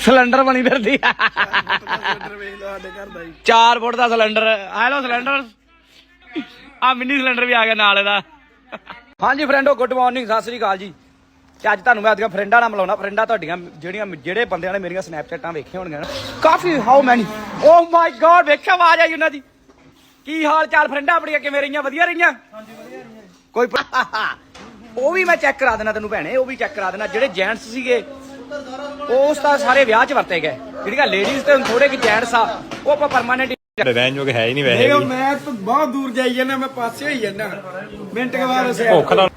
Cylinder ਬਣੀ ਫਿਰਦੀ। ਆ ਸਿਲੰਡਰ ਵੇਖ ਲਓ ਸਾਡੇ ਘਰ ਦਾ ਹੀ 4 ਫੁੱਟ ਦਾ ਸਿਲੰਡਰ। Hello cylinder. ਆ ਮਿੰਨੀ ਸਿਲੰਡਰ ਵੀ ਆ ਗਿਆ ਨਾਲ ਇਹਦਾ। ਹਾਂਜੀ ਫਰੈਂਡੋ ਗੁੱਡ ਮਾਰਨਿੰਗ ਸਤਿ ਸ੍ਰੀ ਅਕਾਲ ਜੀ। ਤੇ ਅੱਜ ਤੁਹਾਨੂੰ ਮੈਂ ਆਪਣੀਆਂ ਫਰੈਂਡਾਂ ਨਾਲ ਮਿਲਾਉਣਾ। ਫਰੈਂਡਾਂ ਤੁਹਾਡੀਆਂ ਜਿਹੜੀਆਂ ਜਿਹੜੇ ਬੰਦਿਆਂ ਨੇ ਮੇਰੀਆਂ ਸਨੈਪਚੈਟਾਂ ਵੇਖੀਆਂ ਹੋਣਗੀਆਂ ਕਾਫੀ how many oh my god ਵੇਖਿਆ ਆਵਾਜ਼ ਆਈ ਉਹਨਾਂ ਦੀ। ਕੀ ਹਾਲ ਚਾਲ ਫਰੈਂਡਾਂ ਆਪਣੀਆਂ? ਕਿਵੇਂ ਰਹੀਆਂ? ਵਧੀਆ ਰਹੀਆਂ? ਹਾਂਜੀ ਵਧੀਆ ਰਹੀਆਂ ਕੋਈ ਉਹ ਵੀ ਮੈਂ ਚੈੱਕ ਕਰਾ ਦੇਣਾ ਤੈਨੂੰ ਭੈਣੇ ਉਹ ਵੀ ਚੈੱਕ ਕਰਾ ਦੇਣਾ। ਜਿਹੜੇ ਜੈਂਟਸ ਸੀਗੇ ਉਸ ਤਾਂ ਸਾਰੇ ਵਿਆਹ 'ਚ ਵਰਤੇ ਗਏ। ਜਿਹੜੀਆਂ ਲੇਡੀਜ਼ ਤੇ ਥੋੜੇ ਕਿ ਜੈਂਟਸ ਆ ਉਹ ਆਪਾਂ ਪਰਮਾਨੈਂਟ ਰਹਿਣ ਜੋਗੇ ਹੈ ਹੀ ਨਹੀਂ ਵੈਸੇ ਵੀ। ਮੈਂ ਤਾਂ ਬਹੁਤ ਦੂਰ ਜਾਈ ਜਾਂਦਾ ਮੈਂ ਪਾਸੇ ਹੋਈ ਜਾਂਦਾ। ਮਿੰਟ ਕੇ ਬਾਅਦ ਉਸੇ ਭੁੱਖ ਆ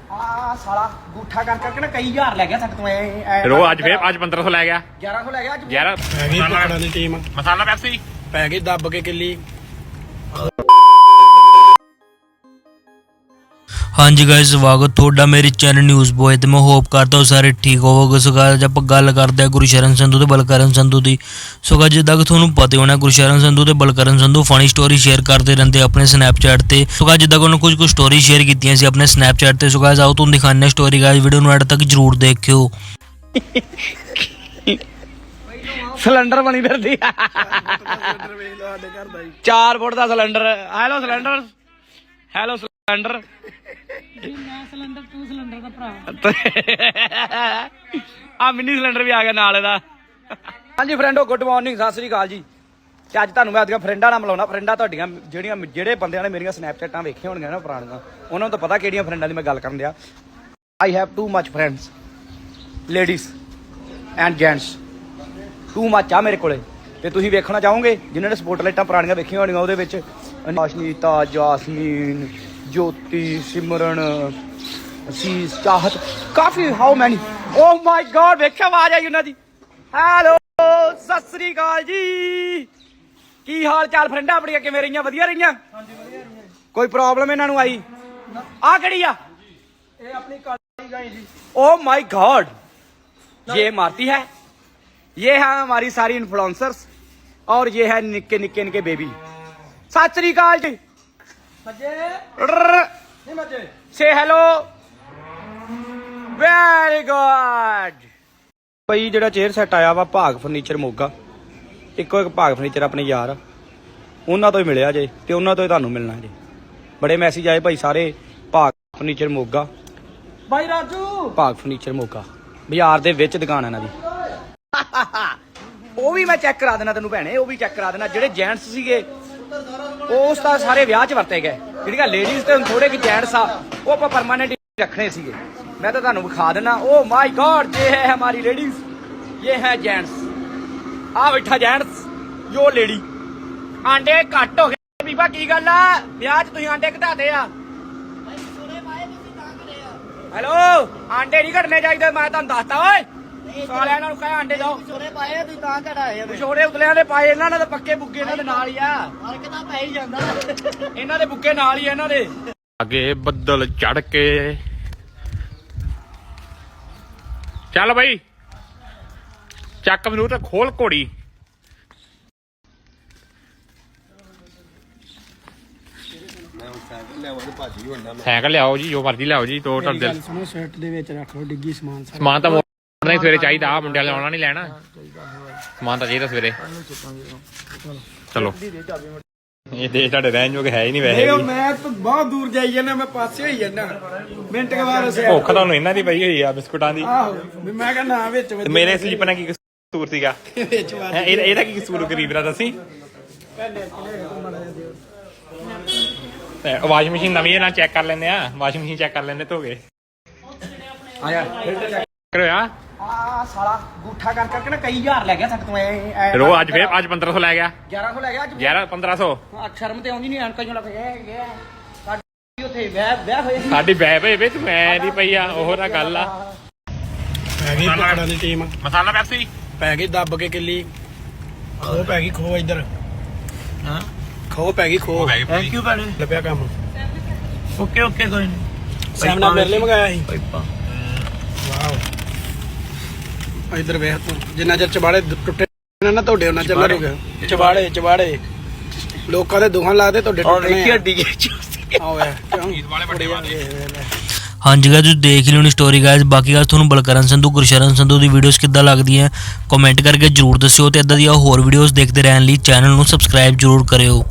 ਸਾਲਾ ਗੂਠਾ ਕਰ ਕਰਕੇ ਨਾ ਕਈ ਹਜ਼ਾਰ ਲੈ ਗਿਆ ਸੱਟ ਤੋਂ ਐ ਰੋ ਅੱਜ ਫੇਰ ਅੱਜ 1500 ਲੈ ਗਿਆ। 1100 ਲੈ ਗਿਆ ਅੱਜ ਯਾਰ ਪੈ ਗਈ ਕੁੱਕੜਾਂ ਦੀ ਟੀਮ ਮਸਾਲਾ ਪੈਪਸੀ ਪੈ ਗਈ ਦੱਬ ਕੇ ਕਿੱਲੀ। ਹਾਂਜੀ ਗਾਇਸ ਸਵਾਗਤ ਤੁਹਾਡਾ ਮੇਰੇ ਚੈਨਲ ਨਿਊਜ਼ ਬੋਏ ਤੇ। ਮੈਂ ਹੋਪ ਕਰਦਾ ਹਾਂ ਸਾਰੇ ਠੀਕ ਹੋਵੋਗੇ। ਸੋ guys, ਆਪਾਂ ਗੱਲ ਕਰਦੇ ਹਾਂ ਗੁਰਸ਼ਰਨ ਸੰਧੂ ਤੇ ਬਲਕਰਨ ਸੰਧੂ ਦੀ। ਸੋ guys, ਜਿੱਦਾਂ ਕਿ ਤੁਹਾਨੂੰ ਪਤਾ ਹੀ ਹੋਣਾ ਗੁਰਸ਼ਰਨ ਸੰਧੂ ਤੇ Balkaran Sandhu funny story share ਕਰਦੇ ਰਹਿੰਦੇ ਆਪਣੇ ਸਨੈਪਚੈਟ ਤੇ। ਸੋ guys, ਜਿੱਦਾਂ ਕਿ ਉਹਨਾਂ ਕੁਝ ਕੁ ਸਟੋਰੀ ਸ਼ੇਅਰ ਕੀਤੀਆਂ ਸੀ ਆਪਣੇ ਸਨੈਪਚੈਟ ਤੇ। ਸੋ guys, ਆਓ ਤੁਹਾਨੂੰ ਦਿਖਾਉਂਦੇ ਹਾਂ ਸਟੋਰੀ ਗਾਇਸ ਵੀਡੀਓ ਨੂੰ ਐਡ ਤੱਕ ਜਰੂਰ ਦੇਖਿਓ। ਸਿਲੰਡਰ ਬਣੀ ਫਿਰਦੀ। ਆ ਸਿਲੰਡਰ ਵੇਖ ਲਓ ਸਾਡੇ ਘਰ ਦਾ ਹੀ। 4 foot cylinder hello cylinder hello cylinder ਆ ਮਿੰਨੀ ਸਿਲੰਡਰ ਵੀ ਆ ਗਿਆ ਨਾਲ ਇਹਦਾ। ਹਾਂਜੀ ਫਰੈਂਡੋ ਗੁੱਡ ਮਾਰਨਿੰਗ ਸਤਿ ਸ੍ਰੀ ਅਕਾਲ ਜੀ। ਤੇ ਅੱਜ ਤੁਹਾਨੂੰ ਮੈਂ ਆਪਣੀਆਂ ਫਰੈਂਡਾਂ ਨਾਲ ਮਿਲਾਉਣਾ। ਫਰੈਂਡਾਂ ਤੁਹਾਡੀਆਂ, ਜਿਹੜੀਆਂ, ਜਿਹੜੇ ਬੰਦਿਆਂ ਨੇ ਮੇਰੀਆਂ ਸਨੈਪਚੈਟਾਂ ਵੇਖੀਆਂ ਹੋਣਗੀਆਂ ਨਾ ਪੁਰਾਣੀਆਂ, ਉਹਨਾਂ ਨੂੰ ਤਾਂ ਪਤਾ ਕਿਹੜੀਆਂ ਫਰੈਂਡਾਂ ਦੀ ਮੈਂ ਗੱਲ ਕਰਨ ਦਿਆ I have too much friends ladies and gents too much ਆ ਮੇਰੇ ਕੋਲੇ। ਤੇ ਤੁਸੀਂ ਵੇਖਣਾ ਚਾਹੋਗੇ, ਜਿਨ੍ਹਾਂ ਨੇ ਸਪੋਟਲਾਈਟਾਂ ਪੁਰਾਣੀਆਂ ਵੇਖੀਆਂ ਹੋਣਗੀਆਂ ਉਹਦੇ ਵਿੱਚ। ਅਸ਼ਨੀਤਾ ਜਾਸਮੀਨ ਜੋਤੀ ਸਿਮਰਨ ਅਸੀਸ ਚਾਹਤ ਕਾਫੀ how many oh my god ਵੇਖਿਆ ਆਵਾਜ਼ ਆਈ ਉਹਨਾਂ ਦੀ। ਹੈਲੋ ਸਤਿ ਸ੍ਰੀ ਅਕਾਲ ਜੀ। ਕੀ ਹਾਲ ਚਾਲ ਫਰੈਂਡਾ ਆਪਣੀਆਂ? ਕਿਵੇਂ ਰਹੀਆਂ? ਵਧੀਆ ਰਹੀਆਂ? ਕੋਈ ਪ੍ਰੋਬਲਮ ਇਹਨਾਂ ਨੂੰ ਆਈ? ਆ ਕਿਹੜੀ ਆ? ਓ ਮਾਈ ਗॉड ਇਹ oh ਮਾਰਤੀ ਹੈ। ये है ਸਾਰੀ सारी ਔਰ और ਹੈ ਨਿੱਕੇ ਨਿੱਕੇ निक्के ਬੇਬੀ ਸਤਿ ਸ੍ਰੀ ਅਕਾਲ जी ਮੱਜੇ रrrr, ਨਹੀਂ ਮੱਜੇ say hello ਵੈਰੀ ਗੁੱਡ ਭਾਈ ਜਿਹੜਾ ਚੇਅਰ ਸੈੱਟ ਆਇਆ ਵਾ ਭਾਗ ਫਰਨੀਚਰ ਮੋਗਾ। ਇੱਕੋ ਇੱਕ ਭਾਗ ਫਰਨੀਚਰ ਆਪਣੇ ਯਾਰ। ਉਹਨਾਂ ਤੋਂ ਹੀ ਮਿਲਿਆ ਜੇ ਤੇ ਉਹਨਾਂ ਤੋਂ ਹੀ ਤੁਹਾਨੂੰ ਮਿਲਣਾ ਜੇ। ਬੜੇ ਮੈਸੇਜ ਆਏ ਭਾਈ ਸਾਰੇ ਭਾਗ ਫਰਨੀਚਰ ਮੋਗਾ। ਬਾਈ ਰਾਜੂ। ਭਾਗ ਫਰਨੀਚਰ ਮੋਗਾ। ਬਾਜ਼ਾਰ ਦੇ ਵਿੱਚ ਦੁਕਾਨ ਹੈ ਇਹਨਾਂ ਦੀ। ਉਹ ਵੀ ਮੈਂ ਚੈੱਕ ਕਰਾ ਦੇਣਾ ਤੈਨੂੰ ਭੈਣੇ ਉਹ ਵੀ ਚੈੱਕ ਕਰਾ ਦੇਣਾ। ਜਿਹੜੇ ਜੈਂਟਸ ਸੀਗੇ ਉਸ ਤਾਂ ਸਾਰੇ ਵਿਆਹ 'ਚ ਵਰਤੇ ਗਏ। ਜਿਹੜੀਆਂ ਲੇਡੀਜ਼ ਤੇ ਥੋੜੇ ਕਿ ਜੈਂਟਸ ਆ ਉਹ ਆਪਾਂ ਪਰਮਾਨੈਂਟ ਰੱਖਣੇ ਸੀਗੇ। ਮੈਂ ਤਾਂ ਤੁਹਾਨੂੰ ਵਿਖਾ ਦੇਣਾ ਓ ਮਾਈ ਗॉड ਇਹ ਹੈ ਹਮਾਰੀ ਲੇਡੀਜ਼ ਇਹ ਹੈ ਜੈਂਟਸ ਆ ਬੈਠਾ ਜੈਂਟਸ ਯੋ ਲੇਡੀ ਆਂਡੇ ਘੱਟ ਹੋ ਗਏ। ਬੀਬਾ ਕੀ ਗੱਲ ਆ? ਵਿਆਹ 'ਚ ਤੁਸੀਂ ਆਂਡੇ ਘਟਾਤੇ ਆ। ਹੈਲੋ ਆਂਡੇ ਨਹੀਂ ਘਟਨੇ ਚਾਹੀਦੇ ਮੈਂ ਤੁਹਾਨੂੰ ਦੱਸਤਾ ਓਏ। ਸਾਲਿਆਂ ਇਹਨਾਂ ਨੂੰ ਕਹਿ ਆਂਡੇ ਦਿਓ ਛੋਰੇ ਪਾਏ ਤੁਸੀਂ ਤਾਂ ਘਟਾਏ ਆ ਵਿਛੋੜੇ ਉਤਲਿਆਂ ਦੇ ਪਾਏ ਇਹਨਾਂ ਨੇ ਤਾਂ ਪੱਕੇ ਬੁੱਗੇ ਇਹਨਾਂ ਦੇ ਨਾਲ ਹੀ ਆ। ਫ਼ਰਕ ਤਾਂ ਪੈ ਹੀ ਜਾਂਦਾ। ਇਹਨਾਂ ਦੇ ਬੁੱਗੇ ਨਾਲ ਹੀ ਆ ਇਹਨਾਂ ਦੇ। ਅੱਗੇ ਬੱਦਲ ਚੜ ਕੇ। ਚੱਲ ਬਈ। ਚੱਕ ਮੈਨੂੰ ਤੇ ਖੋਲ ਘੋੜੀ। ਸਾਈਕਲ ਲਿਆਓ ਜੀ ਜੋ ਮਰਜ਼ੀ ਲਿਆਓ ਜੀ ਦੋ ਤੁਹਾਡੇ ਦਿਲ। ਸੁਣੋ ਸ਼ਰਟ ਦੇ ਵਿੱਚ ਰੱਖ ਲਓ ਡਿੱਗੀ ਸਮਾਨ ਸਾਰਾ। ਸਮਾਨ ਤਾਂ ਹੀ ਸਵੇਰੇ ਚਾਹੀਦਾ ਆ ਮੁੰਡਿਆਂ ਨੇ ਆਉਣਾ ਨਹੀਂ ਲੈਣਾ। ਸਮਾਨ ਤਾਂ ਚਾਹੀਦਾ ਸਵੇਰੇ। ਚਲੋ। ਇਹ ਦੇ ਤੁਹਾਡੇ ਰਹਿਣ ਜੋਗੇ ਹੈ ਹੀ ਨਹੀਂ ਵੈਸੇ ਵੀ। ਮੈਂ ਤਾਂ ਬਹੁਤ ਦੂਰ ਜਾਈ ਜਾਂਦਾ ਮੈਂ ਪਾਸੇ ਹੋਈ ਜਾਂਦਾ। ਮਿੰਟ ਕੇ ਬਾਅਦ ਉਸੇ ਭੁੱਖ ਤੁਹਾਨੂੰ ਇਹਨਾਂ ਦੀ ਪਈ ਹੋਈ ਆ ਬਿਸਕੁਟਾਂ ਦੀ। ਆਹੋ ਵੀ ਮੈਂ ਕਹਿੰਦਾ ਨਾ ਵਿੱਚ ਤੇ ਮੇਰੇ ਸਲੀਪ ਨਾਲ ਕੀ ਕਸੂਰ ਸੀਗਾ? ਵਿੱਚ ਹੈਂ, ਇਹਦਾ ਇਹਦਾ ਕੀ ਕਸੂਰ ਗਰੀਬ ਦਾ ਦੱਸੀ? ਵਾਸ਼ਿੰਗ ਮਸ਼ੀਨ ਨਵੀਂ ਹੈ ਨਾ ਚੈੱਕ ਕਰ ਲੈਂਦੇ ਆ। ਵਾਸ਼ਿੰਗ ਮਸ਼ੀਨ ਚੈੱਕ ਕਰ ਲੈਂਦੇ ਧੋਗੇ। ਆ ਜਾ ਕਰੋ ਆ। ਆ ਸਾਲਾ ਗੂਠਾ ਕਰ ਕਰਕੇ ਨਾ ਕਈ ਹਜ਼ਾਰ ਲੈ ਗਿਆ ਸੱਟ ਤੋਂ ਐ ਰੋ ਅੱਜ ਫੇਰ ਅੱਜ 1500 ਲੈ ਗਿਆ। 1100 ਲੈ ਗਿਆ ਅੱਜ 11 1500 ਆ ਸ਼ਰਮ ਤੇ ਆਉਂਦੀ ਨਹੀਂ ਐਨਕਾਂ ਜਿਹਾ ਲੱਗ ਗਿਆ ਗਿਆ ਸਾਡੀ ਉੱਥੇ ਵਿਆਹ ਵਿਆਹ ਹੋਏ ਸੀ। ਸਾਡੀ ਬੈ ਬੈ ਵੇ ਤੂੰ ਐ ਨਹੀਂ ਪਈ ਆ ਉਹ ਨਾ ਗੱਲ ਆ। ਪੈ ਗਈ ਕੁੱਕੜਾਂ ਦੀ ਟੀਮ ਮਸਾਲਾ ਪੈਪਸੀ? ਪੈ ਗਈ ਦੱਬ ਕੇ ਕਿੱਲੀ। ਖੋ ਪੈ ਗਈ ਖੋ ਇੱਧਰ। ਹਾਂ। ਖੋ ਪੈ ਗਈ ਖੋ ਥੈਂਕ ਯੂ ਭੈਣੇ। ਲੱਭਿਆ ਕੰਮ। ਓਕੇ ਓਕੇ ਕੋਈ ਨਹੀਂ ਸਾਹਮਣਾ ਮੇਰੇ ਲਈ ਮੰਗਾਇਆ ਸੀ। ਵਾਓ। ਇੱਧਰ ਵੇਖ ਤੂੰ ਜਿੰਨਾ ਚਿਰ ਚਬਾੜੇ ਟੁੱਟੇ ਨਾ ਨਾ ਤੁਹਾਡੇ ਉਹਨਾਂ ਚਿਰ ਨਾ ਰੁਕਿਆ ਚਬਾੜੇ ਚਬਾੜੇ। ਲੋਕਾਂ ਦੇ ਦੁਹਾਂ ਲਾਦੇ ਤੁਹਾਡੇ ਟੁੱਟਣੇ ਵੇਖੀ ਆ। ਹੱਡੀ ਕੇ ਆਓ ਵੇ ਕਿਉਂ? ਵਾਲੇ ਵੱਡੇ ਵਾਲੇ। ਹਾਂਜੀ ਗਾਇਸ ਤੁਸੀਂ ਦੇਖ ਹੀ ਲਿਓਣੀ ਸਟੋਰੀ ਗਾਇਸ ਬਾਕੀ ਗੱਲ ਤੁਹਾਨੂੰ ਬਲਕਰਨ ਸੰਧੂ ਗੁਰਸ਼ਰਨ ਸੰਧੂ ਦੀ ਵੀਡੀਓਜ਼ ਕਿੱਦਾਂ ਲੱਗਦੀਆਂ ਕਮੈਂਟ ਕਰਕੇ ਜਰੂਰ ਦੱਸਿਓ ਤੇ ਇਦਾਂ ਦੀਆਂ ਹੋਰ ਵੀਡੀਓਜ਼ ਦੇਖਦੇ ਰਹਿਣ ਲਈ ਚੈਨਲ ਨੂੰ ਸਬਸਕ੍ਰਾਈਬ ਜਰੂਰ ਕਰਿਓ।